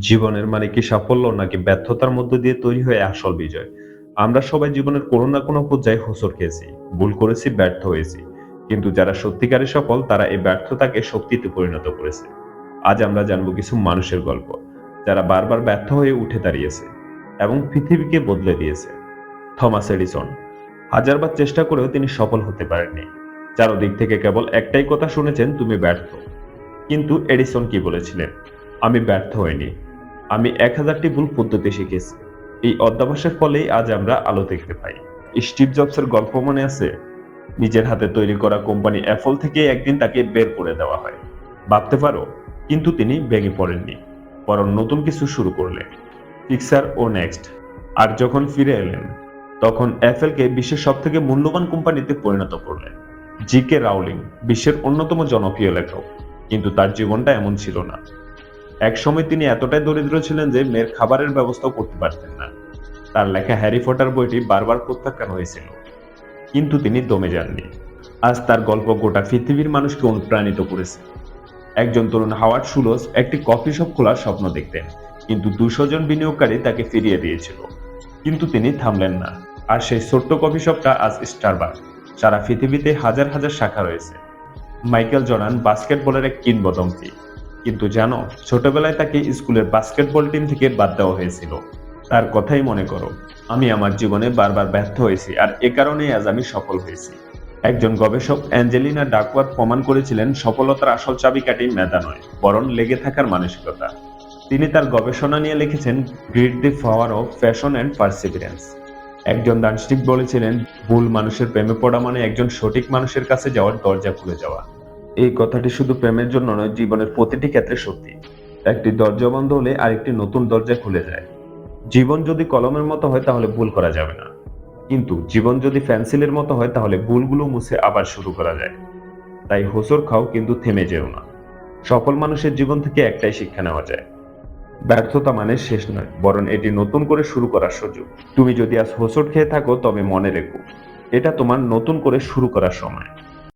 জীবনের মানে কি সাফল্য নাকি ব্যর্থতার মধ্য দিয়ে তৈরি হয়ে আসল বিজয়? আমরা সবাই জীবনের কোনো না কোনো পর্যায়ে হোঁচট খেয়েছি, ভুল করেছি, ব্যর্থ হয়েছি। কিন্তু যারা সত্যিকারের সফল, তারা এই ব্যর্থতাকে শক্তিতে পরিণত করেছে। আজ আমরা জানব কিছু মানুষের গল্প, যারা বারবার ব্যর্থ হয়ে উঠে দাঁড়িয়েছে এবং পৃথিবীকে বদলে দিয়েছে। থমাস এডিসন হাজারবার চেষ্টা করেও তিনি সফল হতে পারেননি। চারদিক থেকে কেবল একটাই কথা শুনেছেন, তুমি ব্যর্থ। কিন্তু এডিসন কি বলেছিলেন? আমি ব্যর্থ হইনি। আমি এক হাজারটি ভুল পদ্ধতি শিখেছি। এই অধ্যাবাসের ফলেই আজ আমরা আলো দেখতে পাই। স্টিভ জবসের গল্প মনে আছে? নিজের হাতে তৈরি করা কোম্পানি অ্যাপল থেকে একদিন তাকে বের করে দেওয়া হয়। ভাবতে পারো, কিন্তু তিনি ভেঙে পড়েননি। বরং নতুন কিছু শুরু করলেন পিক্সার ও নেক্সট আর যখন ফিরে এলেন, তখন অ্যাপেলকে বিশ্বের সব থেকে মূল্যবান কোম্পানিতে পরিণত করলেন জি কে রাউলিং বিশ্বের অন্যতম জনপ্রিয় লেখক। কিন্তু তার জীবনটা এমন ছিল না। এক সময় তিনি এতটাই দরিদ্র ছিলেন যে মেয়ের খাবারের ব্যবস্থাও করতে পারতেন না। তার লেখা হ্যারি পটার বইটি বারবার প্রত্যাখ্যান হয়েছিল। কিন্তু তিনি দমে যাননি। আজ তার গল্প গোটা পৃথিবীর মানুষকে অনুপ্রাণিত করেছে। একজন তরুণ হাওয়ার্ড সুলোস একটি কফি শপ খোলার স্বপ্ন দেখতেন, কিন্তু দুশো জন বিনিয়োগকারী তাকে ফিরিয়ে দিয়েছিল। কিন্তু তিনি থামলেন না। আর সেই ছোট্ট কফি শপটা আজ স্টারবাক সারা পৃথিবীতে হাজার হাজার শাখা রয়েছে। মাইকেল জর্ডান বাস্কেটবলের এক কিংবদন্তি। কিন্তু জানো, ছোটবেলায় তাকে স্কুলের বাস্কেটবল টিম থেকে বাদ দেওয়া হয়েছিল। তার কথাই মনে করো, আমি আমার জীবনে বারবার ব্যর্থ হয়েছি আর এ কারণেই আজ আমি সফল হয়েছি। একজন গবেষক অ্যাঞ্জেলিনা ডাকওয়ার্থ প্রমাণ করেছিলেন, সফলতার আসল চাবিকাঠি মেধা নয়, বরং লেগে থাকার মানসিকতা। তিনি তার গবেষণা নিয়ে লিখেছেন grit the power of passion and perseverance একজন দার্শনিক বলেছিলেন, ভুল মানুষের প্রেমে পড়া মানে একজন সঠিক মানুষের কাছে যাওয়ার দরজা খুলে যাওয়া। এই কথাটি শুধু প্রেমের জন্য নয়, জীবনের প্রতিটি ক্ষেত্রে সত্যি। একটি দরজা বন্ধ হলে আরেকটি নতুন দরজা খুলে যায়। জীবন যদি কলমের মতো হয়, তাহলে ভুল করা যাবে না। কিন্তু জীবন যদি ফ্যান্সিলের মতো হয়, তাহলে ভুলগুলো মুছে আবার শুরু করা যায়। তাই হোসর খাও, কিন্তু থেমে যেও না। সফল মানুষের জীবন থেকে একটাই শিক্ষা নেওয়া যায়। ব্যর্থতা মানে শেষ নয়, বরং এটি নতুন করে শুরু করার সুযোগ। তুমি যদি আজ হোসট খেয়ে থাকো, তবে মনে রেখো, এটা তোমার নতুন করে শুরু করার সময়।